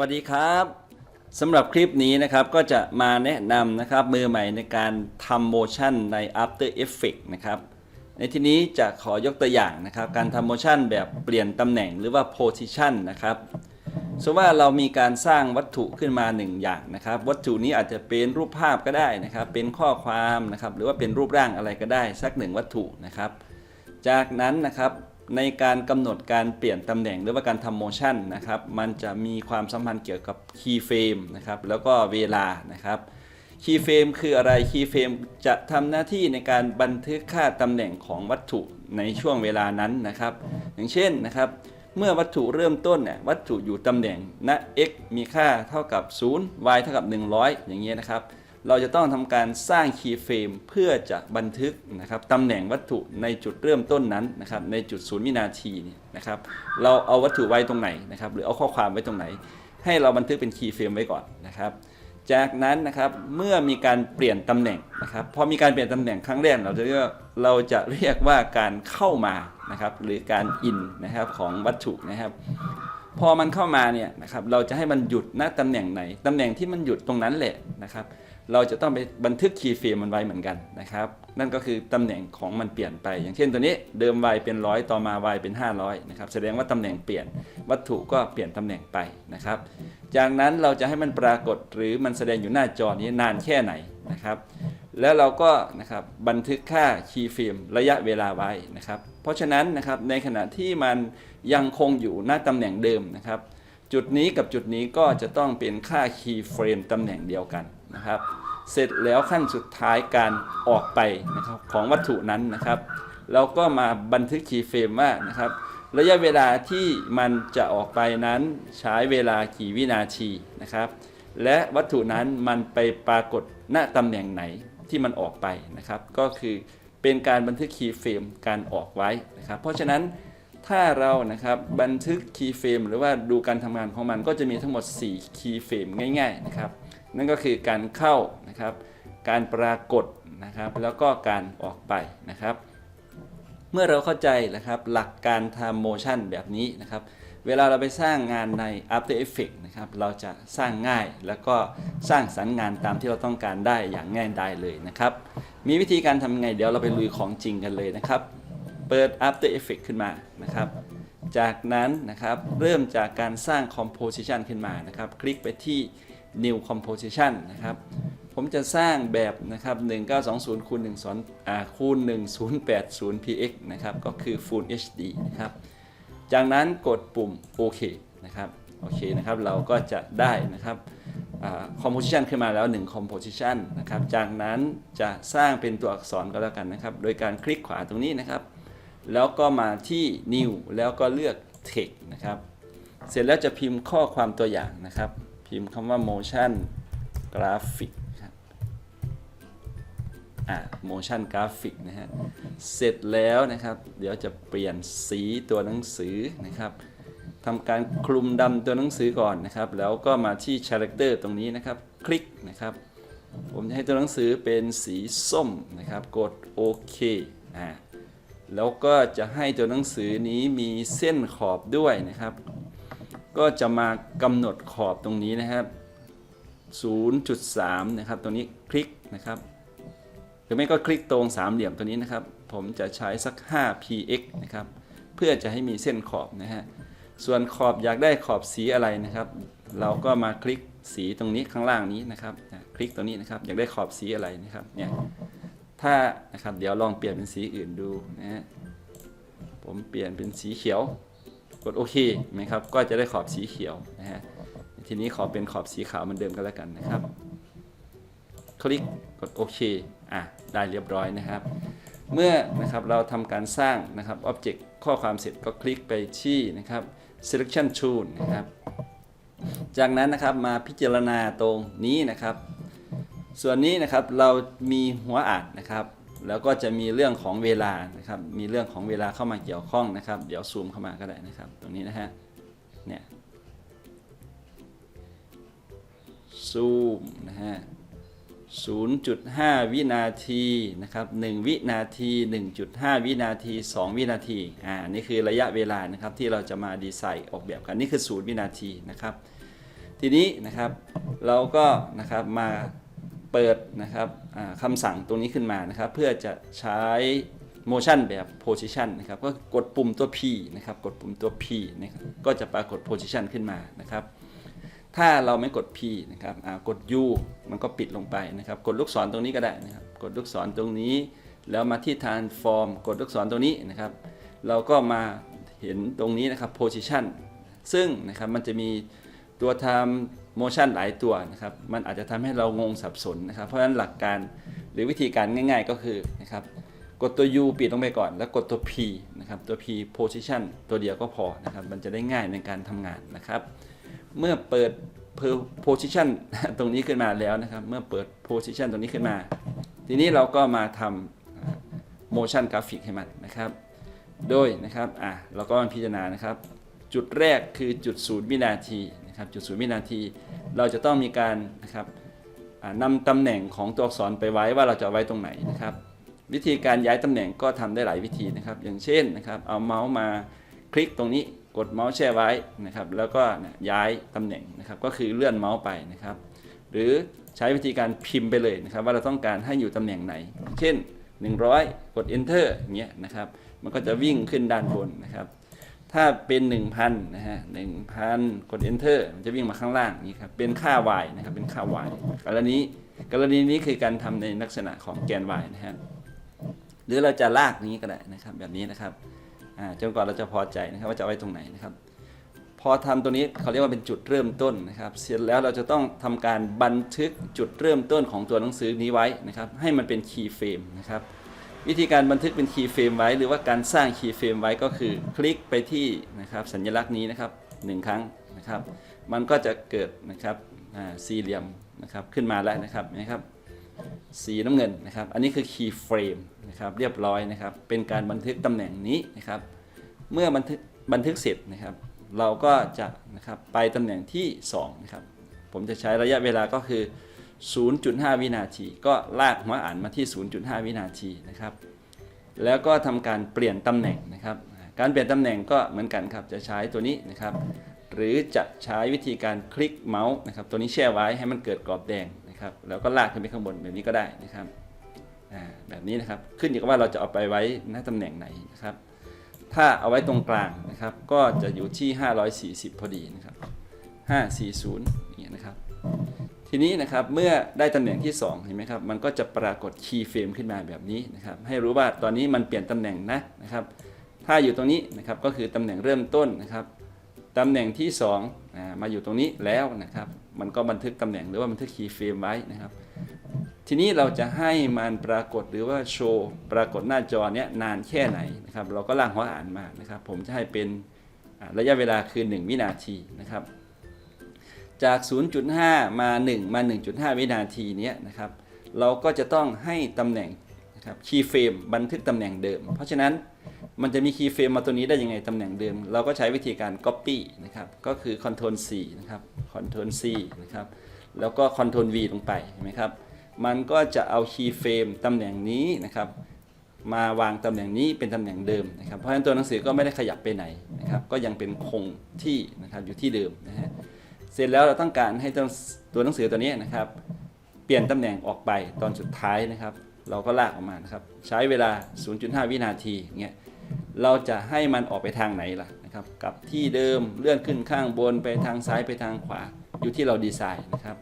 วัสดีครับสำหรับคลิปนี้นะครับก็จะมาแนะนำนะครับมือใหม่ในการทำโมชั่นใน After Effects นะครับในที่นี้จะขอยกตัวอย่างนะครับ การทำโมชั่นแบบเปลี่ยนตำแหน่งหรือว่า position นะครับสมมติว่าเรามีการสร้างวัตถุขึ้นมาหนึ่งอย่างนะครับ วัตถุนี้อาจจะเป็นรูปภาพก็ได้นะครับ เป็นข้อความนะครับ หรือว่าเป็นรูปร่างอะไรก็ได้สักหนึ่งวัตถุนะครับ จากนั้นนะครับ ในการกำหนดการเปลี่ยนตำแหน่งหรือว่าการทำโมชั่นนะครับ มันจะมีความสัมพันธ์เกี่ยวกับคีย์เฟรมนะครับ แล้วก็เวลานะครับคีย์เฟรมคืออะไรคีย์เฟรมจะทำหน้าที่ในการบันทึกค่าตำแหน่งของวัตถุในช่วงเวลานั้นนะครับ อย่างเช่นนะครับ เมื่อวัตถุเริ่มต้นเนี่ยวัตถุอยู่ตำแหน่งณ x มีค่าเท่ากับ 0 y เท่ากับ 100 อย่างเงี้ยนะครับ เราจะต้องทำการสร้างคีย์เฟรมเพื่อจะบันทึกนะครับตำแหน่งวัตถุในจุดเริ่มต้นนั้นนะครับในจุดศูนย์วินาทีเนี่ยนะครับเราเอาวัตถุไว้ตรงไหนนะครับหรือเอาข้อความไว้ตรงไหน ให้เราบันทึกเป็นคีย์เฟรมไว้ก่อนนะครับจากนั้นนะครับเมื่อมีการเปลี่ยนตำแหน่งนะครับพอมีการเปลี่ยนตำแหน่งครั้งแรกเราจะเรียกเราจะเรียกว่าการเข้ามานะครับหรือการอินนะครับของวัตถุนะครับ พอมันเข้ามาเนี่ยนะครับเราจะให้มันหยุดณตำแหน่งไหนตำแหน่งที่มันหยุดตรงนั้นแหละนะครับ เราจะต้องไปบันทึกคีย์เฟรมมันไว้เหมือนกันนะครับ นั่นก็คือตำแหน่งของมันเปลี่ยนไป อย่างเช่นตัวนี้เดิม y เป็นร้อยต่อมา y เป็น 500นะครับแสดงว่าตำแหน่งเปลี่ยนวัตถุก็เปลี่ยนตำแหน่งไปนะครับ จากนั้นเราจะให้มันปรากฏหรือมันแสดงอยู่หน้าจอนี้นานแค่ไหนนะครับ แล้วเราก็นะครับบันทึกค่าคีย์เฟรมระยะเวลาไว้นะครับ เพราะฉะนั้นนะครับในขณะที่มันยังคงอยู่หน้าตำแหน่งเดิมนะครับจุดนี้กับจุดนี้ก็จะต้องเป็นค่าคีย์เฟรมตำแหน่งเดียวกัน นะครับ เสร็จแล้วขั้นสุดท้ายการออกไปนะครับของวัตถุนั้นนะครับ เราก็มาบันทึกคีย์เฟรมว่านะครับ ระยะเวลาที่มันจะออกไปนั้นใช้เวลากี่วินาทีนะครับ และวัตถุนั้นมันไปปรากฏณตำแหน่งไหนที่มันออกไปนะครับ ก็คือเป็นการบันทึกคีย์เฟรมการออกไว้นะครับ เพราะฉะนั้นถ้าเรานะครับบันทึกคีย์เฟรมหรือว่าดูการทำงานของมันก็จะมีทั้งหมด 4 คีย์เฟรมง่าย ๆ นะครับ นั่นก็คือการเข้านะครับ การปรากฏนะครับ แล้วก็การออกไปนะครับ เมื่อเราเข้าใจนะครับหลักการทำโมชั่นแบบนี้นะครับ เวลาเราไปสร้างงานใน After Effects นะครับ เราจะสร้างง่ายแล้วก็สร้างสรรค์งานตามที่เราต้องการได้อย่างง่ายดายเลยนะครับ มีวิธีการทำไงเดี๋ยวเราไปลุยของจริงกันเลยนะครับ เปิด After Effects ขึ้นมานะครับจากนั้นนะครับเริ่มจากการสร้าง Composition ขึ้นมานะครับ คลิกไปที่ New Composition นะครับ ผมจะสร้างแบบนะครับ1920คูณ1อ่าคูณ1080 px นะครับ ก็คือ Full HD นะครับ จากนั้นกดปุ่มโอเคนะครับ โอเคนะครับ เราก็จะได้นะครับอ่า composition ขึ้นมาแล้ว 1 composition นะครับ จากนั้นจะสร้างเป็นตัวอักษรก็แล้วกันนะครับ โดยการคลิกขวาตรงนี้นะครับ แล้วก็มาที่ new แล้วก็เลือก text นะครับ เสร็จแล้วจะพิมพ์ข้อความตัวอย่างนะครับ พิมพ์คำว่า motion graphic ครับอ่า motion graphic นะฮะ เสร็จแล้วนะครับ เดี๋ยวจะเปลี่ยนสีตัวหนังสือนะครับทำการคลุมดำตัวหนังสือก่อนนะครับ แล้วก็มาที่ character ตรงนี้นะครับ คลิกนะครับ ผมจะให้ตัวหนังสือเป็นสีส้มนะครับ กดโอเคอ่าแล้วก็จะให้ตัวหนังสือนี้มีเส้นขอบด้วยนะครับ ก็จะมากำหนดขอบตรงนี้นะครับ 0.3 นะครับ ตรงนี้คลิกนะครับ หรือไม่ก็คลิกตรงสามเหลี่ยมตัวนี้นะครับ ผมจะใช้สัก 5px นะครับ เพื่อจะให้มีเส้นขอบนะฮะ ส่วนขอบอยากได้ขอบสีอะไรนะครับ เราก็มาคลิกสีตรงนี้ข้างล่างนี้นะครับ คลิกตรงนี้นะครับ อยากได้ขอบสีอะไรนะครับ เนี่ย ถ้านะครับ เดี๋ยวลองเปลี่ยนเป็นสีอื่นดูนะฮะ ผมเปลี่ยนเป็นสีเขียว กดโอเคไหมครับ ก็จะได้ขอบสีเขียวนะฮะ ทีนี้ขอเป็นขอบสีขาวเหมือนเดิมกันแล้วกันนะครับ คลิกกดโอเค อะ ได้เรียบร้อยนะครับ เมื่อนะครับเราทำการสร้างนะครับ Object ข้อความเสร็จก็คลิกไปที่นะครับ Selection Tool นะครับจากนั้นนะครับมาพิจารณาตรงนี้นะครับ ส่วนนี้นะครับเรามีหัวอ่านนะครับ แล้วก็จะมีเรื่องของเวลานะครับ มีเรื่องของเวลาเข้ามาเกี่ยวข้องนะครับ เดี๋ยวซูมเข้ามาก็ได้นะครับ ตรงนี้นะฮะ เนี่ย ซูมนะฮะ0.5 วินาทีนะครับ1วินาที 1.5 วินาที 2 วินาที อ่า นี่คือระยะเวลานะครับที่เราจะมาดีไซน์ออกแบบกัน นี่คือ 0 วินาทีนะครับ ทีนี้นะครับเราก็นะครับมา เปิดนะครับคำสั่งตรงนี้ขึ้นมานะครับ เพื่อจะใช้ motion แบบ position นะครับ ก็กดปุ่มตัว P นะครับ กดปุ่มตัว P นะครับก็จะปรากฏ position ขึ้นมานะครับ ถ้าเราไม่กด P นะครับกด U มันก็ปิดลงไปนะครับ กดลูกศรตรงนี้ก็ได้นะครับ กดลูกศรตรงนี้ แล้วมาที่ transform กดลูกศรตรงนี้นะครับ เราก็มาเห็นตรงนี้นะครับ position ซึ่งนะครับมันจะมีตัวทำ motion หลายตัวนะครับ มันอาจจะทำให้เรางงสับสนนะครับ เพราะฉะนั้นหลักการหรือวิธีการง่าย ๆ ก็คือนะครับ กดตัว U ปิดลงไปก่อน แล้วกดตัว P นะครับ ตัว P position ตัวเดียวก็พอนะครับ มันจะได้ง่ายในการทำงานนะครับ เมื่อเปิด position ตรงนี้ขึ้นมาแล้วนะครับ เมื่อเปิด position ตรงนี้ขึ้นมา ทีนี้เราก็มาทำ motion graphic ให้มันนะครับ โดยนะครับ อะ เราก็มาพิจารณานะครับ จุดแรกคือจุดศูนย์วินาที นะครับจุดศูนย์วินาที เราจะต้องมีการนะครับนำตำแหน่งของตัวอักษรไปไว้ว่าเราจะไว้ตรงไหนนะครับ วิธีการย้ายตำแหน่งก็ทำได้หลายวิธีนะครับ อย่างเช่นนะครับเอาเมาส์มาคลิกตรงนี้กดเมาส์แช่ไว้นะครับ แล้วก็ยย้ายตำแหน่งนะครับ ก็คือเลื่อนเมาส์ไปนะครับ หรือใช้วิธีการพิมพ์ไปเลยนะครับ ว่าเราต้องการให้อยู่ตำแหน่งไหน เช่น 100 กด enter อย่างเงี้ยนะครับ มันก็จะวิ่งขึ้นด้านบนนะครับ ถ้าเป็น 1,000นะฮะ1,000กด enter มันจะวิ่งมาข้างล่างนี่ครับ เป็นค่า y นะครับ เป็นค่า y กรณีกรณีนี้คือการทำในลักษณะของแกน y นะฮะ หรือเราจะลากนี้ก็ได้นะครับ แบบนี้นะครับ จนกว่าเราจะพอใจนะครับว่าจะไว้ตรงไหนนะครับ พอทำตัวนี้เขาเรียกว่าเป็นจุดเริ่มต้นนะครับ เสร็จแล้วเราจะต้องทำการบันทึกจุดเริ่มต้นของตัวหนังสือนี้ไว้นะครับ ให้มันเป็นคีย์เฟรมนะครับ วิธีการบันทึกเป็นคีย์เฟรมไว้ หรือว่าการสร้างคีย์เฟรมไว้ก็คือ คลิกไปที่นะครับสัญลักษณ์นี้นะครับหนึ่งครั้งนะครับ มันก็จะเกิดนะครับอ่าสี่เหลี่ยมนะครับขึ้นมาแล้วนะครับนะครับสีน้ำเงินนะครับ อันนี้คือ key frame นะครับเรียบร้อยนะครับ เป็นการบันทึกตำแหน่งนี้นะครับ เมื่อบันทึกบันทึกเสร็จนะครับ เราก็จะนะครับไปตำแหน่งที่2นะครับผมจะใช้ระยะเวลาก็คือ 0.5 วินาที ก็ลากหัวอ่านมาที่ 0.5 วินาทีนะครับ แล้วก็ทำการเปลี่ยนตำแหน่งนะครับ การเปลี่ยนตำแหน่งก็เหมือนกันครับ จะใช้ตัวนี้นะครับ หรือจะใช้วิธีการคลิกเมาส์นะครับ ตัวนี้แช่ไว้ให้มันเกิดกรอบแดงนะครับ แล้วก็ลากขึ้นไปข้างบนแบบนี้ก็ได้นะครับแบบนี้นะครับ ขึ้นอยู่กับว่าเราจะเอาไปไว้หน้าตำแหน่งไหนนะครับ ถ้าเอาไว้ตรงกลางนะครับ ก็จะอยู่ที่ 540 พอดีนะครับ 540อย่างนี้นะครับ ทีนี้นะครับเมื่อได้ตำแหน่งที่ 2 เห็นไหมครับ มันก็จะปรากฏคีย์เฟรมขึ้นมาแบบนี้นะครับ ให้รู้ว่าตอนนี้มันเปลี่ยนตำแหน่งนะนะครับ ถ้าอยู่ตรงนี้นะครับก็คือตำแหน่งเริ่มต้นนะครับตำแหน่งที่2อ่ามาอยู่ตรงนี้แล้วนะครับ มันก็บันทึกตำแหน่งหรือว่าบันทึกคีย์เฟรมไว้นะครับ ทีนี้เราจะให้มันปรากฏหรือว่าโชว์ปรากฏหน้าจอเนี้ยนานแค่ไหนนะครับ เราก็ล่างหัวอ่านมานะครับ ผมจะให้เป็นระยะเวลาคือ 1 วินาทีนะครับ จาก 0.5 มา 1 มา 1.5 วินาทีนี้นะครับ เราก็จะต้องให้ตำแหน่งนะครับคีย์เฟรมบันทึกตำแหน่งเดิม เพราะฉะนั้นมันจะมีคีย์เฟรมมาตัวนี้ได้ยังไงตำแหน่งเดิม เราก็ใช้วิธีการ Copy นะครับ ก็คือ Ctrl C นะครับ Ctrl C นะครับ แล้วก็ Ctrl V ลงไปเห็นไหมครับ มันก็จะเอาคีย์เฟรมตำแหน่งนี้นะครับ มาวางตำแหน่งนี้เป็นตำแหน่งเดิมนะครับ เพราะฉะนั้นตัวหนังสือก็ไม่ได้ขยับไปไหนนะครับ ก็ยังเป็นคงที่นะครับอยู่ที่เดิมนะฮะ เสร็จแล้วเราต้องการให้ตัวหนังสือตัวนี้นะครับ เปลี่ยนตำแหน่งออกไปตอนสุดท้ายนะครับ เราก็ลากออกมานะครับ ใช้เวลา 0.5 วินาทีเงี้ยเราจะให้มันออกไปทางไหนล่ะนะครับกลับที่เดิมเลื่อนขึ้นข้างบนไปทางซ้ายไปทางขวา อยู่ที่เราดีไซน์นะครับ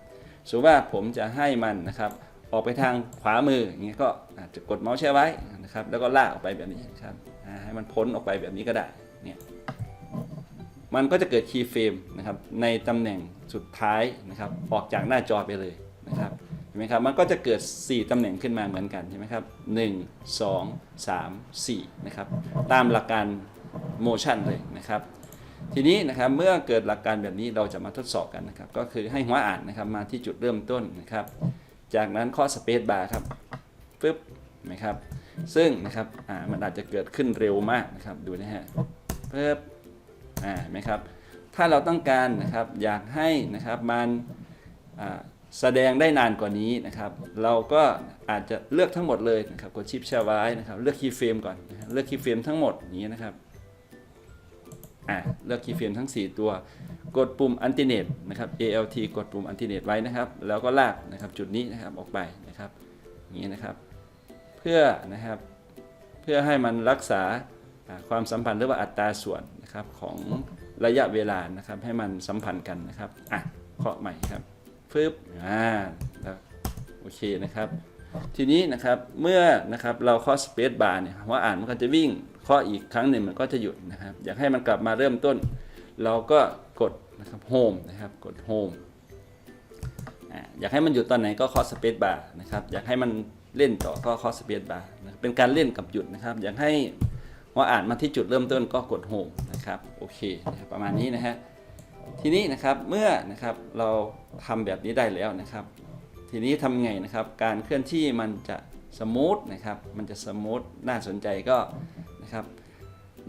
สมมติว่าผมจะให้มันนะครับออกไปทางขวามืออย่างเงี้ยก็อาจจะกดเมาส์แช่ไว้นะครับแล้วก็ลากออกไปแบบนี้นะครับให้มันพ้นออกไปแบบนี้ก็ได้ มันก็จะเกิดคีย์เฟรมนะครับในตำแหน่งสุดท้ายนะครับออกจากหน้าจอไปเลยนะครับเห็นไหมครับมันก็จะเกิด 4ตำแหน่งขึ้นมาเหมือนกันใช่ไหมครับ1 2 3 4นะครับตามหลักการ motion เลยนะครับทีนี้นะครับเมื่อเกิดหลักการแบบนี้เราจะมาทดสอบกันนะครับก็คือให้หัวอ่านนะครับมาที่จุดเริ่มต้นนะครับจากนั้นข้อ space bar ครับปึ๊บเห็นไหมครับซึ่งนะครับอ่ามันอาจจะเกิดขึ้นเร็วมากนะครับดูนะฮะปึ๊บ อ่าไหมครับ ถ้าเราต้องการนะครับอยากให้นะครับมันแสดงได้นานกว่านี้นะครับ เราก็อาจจะเลือกทั้งหมดเลยนะครับกดชิปแชร์ไว้นะครับ เลือกคีย์เฟรมก่อนนะเลือกคีย์เฟรมทั้งหมดนี้นะครับอะเลือกคีย์เฟรมทั้ง 4 ตัว กดปุ่ม Alternate นะครับ ALT กดปุ่ม Alternate ไว้นะครับ แล้วก็ลากนะครับจุดนี้นะครับออกไปนะครับอย่างนี้นะครับ เพื่อนะครับเพื่อให้มันรักษา ความสัมพันธ์หรือว่าอัตราส่วนนะครับของระยะเวลานะครับให้มันสัมพันธ์กันนะครับอะเคาะใหม่ครับฟึบอ่าแล้วโอเคนะครับ ทีนี้นะครับเมื่อนะครับเราเคาะสเปซบาร์เนี่ยหัวอ่านมันก็จะวิ่งเคาะอีกครั้งหนึ่งมันก็จะหยุดนะครับ อยากให้มันกลับมาเริ่มต้น เราก็กดนะครับโฮมนะครับกดโฮมอยากให้มันหยุดตอนไหนก็เคาะสเปซบาร์นะครับอยากให้มันเล่นต่อก็เคาะสเปซบาร์นะเป็นการเล่นกับหยุดนะครับ อยากให้ หัวอ่านมาที่จุดเริ่มต้นก็กดโฮมนะครับโอเคนะครับประมาณนี้นะฮะทีนี้นะครับเมื่อนะครับเราทำแบบนี้ได้แล้วนะครับ ทีนี้ทำไงนะครับ การเคลื่อนที่มันจะสมูทนะครับ มันจะสมูทน่าสนใจก็นะครับ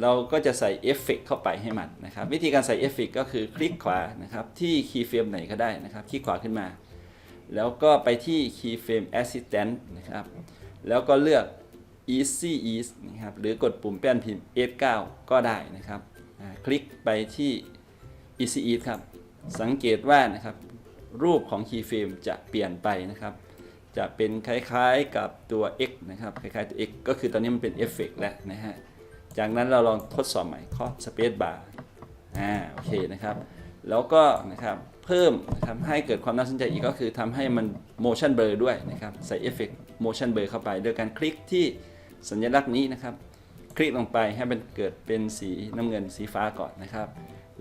เราก็จะใส่เอฟเฟกเข้าไปให้มันนะครับ วิธีการใส่เอฟเฟกก็คือคลิกขวานะครับที่คีย์เฟรมไหนก็ได้นะครับ คลิกขวาขึ้นมา แล้วก็ไปที่ Keyframe Assistant นะครับ แล้วก็เลือก Easy Ease นะครับหรือกดปุ่มแป้นพิมพ์ S9 ก็ได้นะครับคลิกไปที่ Easy Ease ครับ สังเกตว่านะครับรูปของ Keyframe จะเปลี่ยนไปนะครับ จะเป็นคล้ายๆกับตัว X นะครับ คล้ายๆตัว X ก็คือตอนนี้มันเป็นเอฟเฟกแล้วนะฮะ จากนั้นเราลองทดสอบใหม่เคาะ Space Bar อ่าโอเคนะครับ แล้วก็นะครับเพิ่มนะครับให้เกิดความน่าสนใจอีกก็คือทำให้มัน motion blur ด้วยนะครับ ใส่เอฟเฟก motion blur เข้าไป โดยการคลิกที่ สัญลักษณ์นี้นะครับ คลิกลงไปให้มันเกิดเป็นสีน้ำเงินสีฟ้าก่อนนะครับ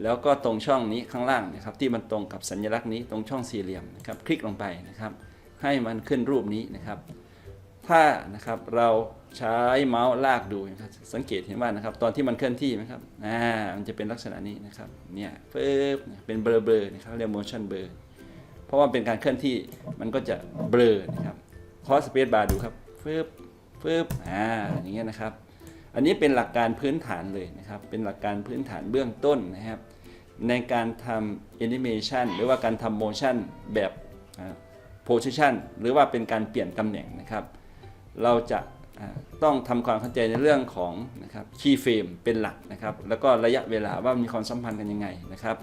แล้วก็ตรงช่องนี้ข้างล่างนะครับ ที่มันตรงกับสัญลักษณ์นี้ตรงช่องสี่เหลี่ยมนะครับ คลิกลงไปนะครับ ให้มันขึ้นรูปนี้นะครับ ถ้านะครับเราใช้เมาส์ลากดูนะครับสังเกตเห็นว่านะครับ ตอนที่มันเคลื่อนที่นะครับอ่ามันจะเป็นลักษณะนี้นะครับเนี่ยปึ๊บเป็นเบลอเบลอนะครับเรียก motion blur เพราะว่าเป็นการเคลื่อนที่มันก็จะเบลอนะครับคอสเปซบาร์ดูครับปึ๊บ ปึ๊บอ่าอย่างเงี้ยนะครับ อันนี้เป็นหลักการพื้นฐานเลยนะครับ เป็นหลักการพื้นฐานเบื้องต้นนะครับ ในการทำ animation หรือว่าการทำ motion แบบอ่า position หรือว่าเป็นการเปลี่ยนตำแหน่งนะครับ เราจะต้องทำความเข้าใจในเรื่องของนะครับ key frame เป็นหลักนะครับ แล้วก็ระยะเวลาว่ามีความสัมพันธ์กันยังไงนะครับ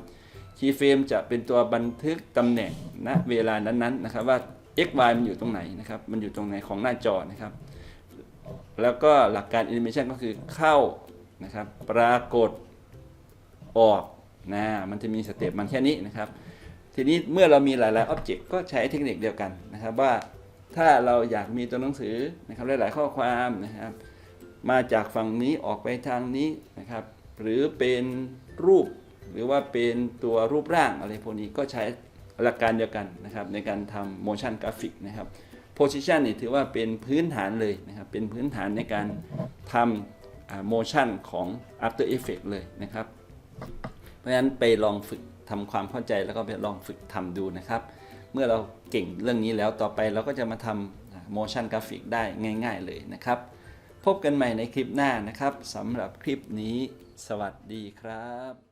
key frame จะเป็นตัวบันทึกตำแหน่งณเวลานั้นๆนะครับว่า x y มันอยู่ตรงไหนนะครับ มันอยู่ตรงไหนของหน้าจอนะครับ แล้วก็หลักการ animation ก็คือเข้านะครับ ปรากฏออกนะมันจะมีสเต็ปมันแค่นี้นะครับ ทีนี้เมื่อเรามีหลายๆออบเจกต์ก็ใช้เทคนิคเดียวกันนะครับว่าถ้าเราอยากมีตัวหนังสือนะครับหลาย ๆ ข้อความนะครับ มาจากฝั่งนี้ออกไปทางนี้นะครับ หรือเป็นรูปหรือว่าเป็นตัวรูปร่างอะไรพวกนี้ก็ใช้หลักการเดียวกันนะครับ ในการทำ motion graphic นะครับ position นี่ถือว่าเป็นพื้นฐานเลยนะครับ เป็นพื้นฐานในการทำ motion ของ After Effects เลยนะครับ เพราะฉะนั้นไปลองฝึกทำความเข้าใจแล้วก็ไปลองฝึกทำดูนะครับ เมื่อเราเก่งเรื่องนี้แล้วต่อไปเราก็จะมาทำ motion graphic ได้ง่าย ๆ เลยนะครับ พบกันใหม่ในคลิปหน้านะครับสำหรับคลิปนี้ สวัสดีครับ